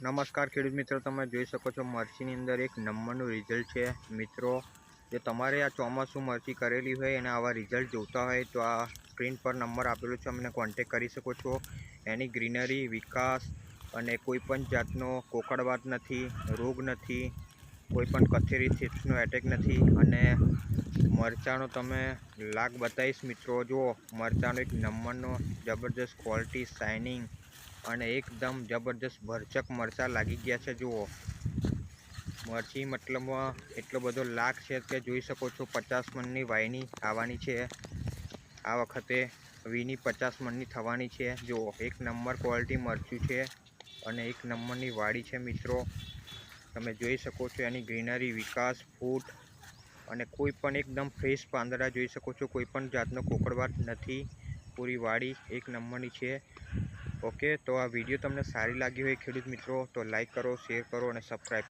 નમસ્કાર ખેડૂત મિત્રો, તમે જોઈ શકો છો મરચીની અંદર એક નંબરનું રિઝલ્ટ છે. મિત્રો, જો તમારે આ ચોમાસું મરચી કરેલી હોય, અને આવા રિઝલ્ટ જોતા હોય, તો આ સ્ક્રીન પર નંબર આપેલો છે, અમને કોન્ટેક કરી શકો છો. એની ગ્રીનરી વિકાસ અને કોઈ પણ જાતનો કોકડવાટ નથી, રોગ નથી, કોઈ પણ કથેરી થીપ્સનો એટેક નથી, અને મરચાંનો તમે લાગ બતાવીશ મિત્રો. જુઓ, મરચાંનો એક નંબરનો જબરદસ્ત ક્વોલિટી શાઇનિંગ અને એકદમ જબરજસ્ત ભરચક મરચાં લાગી ગયા છે, જુઓ. મરચી મતલબમાં એટલો બધો લાગ છે કે જોઈ શકો છો, પચાસ મણની વાયની આવવાની છે. આ વખતે વીની પચાસ મણની થવાની છે, જુઓ. એક નંબર ક્વોલિટી મરચું છે અને એક નંબરની વાડી છે, મિત્રો. તમે જોઈ શકો છો એની ગ્રીનરી, વિકાસ, ફૂટ અને કોઈ પણ એકદમ ફ્રેશ પાંદડા જોઈ શકો છો. કોઈ પણ જાતનો કોકડવાટ નથી. પૂરી વાડી એક નંબરની છે. ઓકે, તો આ વીડિયો તમને સારી લાગી હોય ખેડૂત મિત્રો, તો લાઈક કરો, શેર કરો અને સબસ્ક્રાઈબ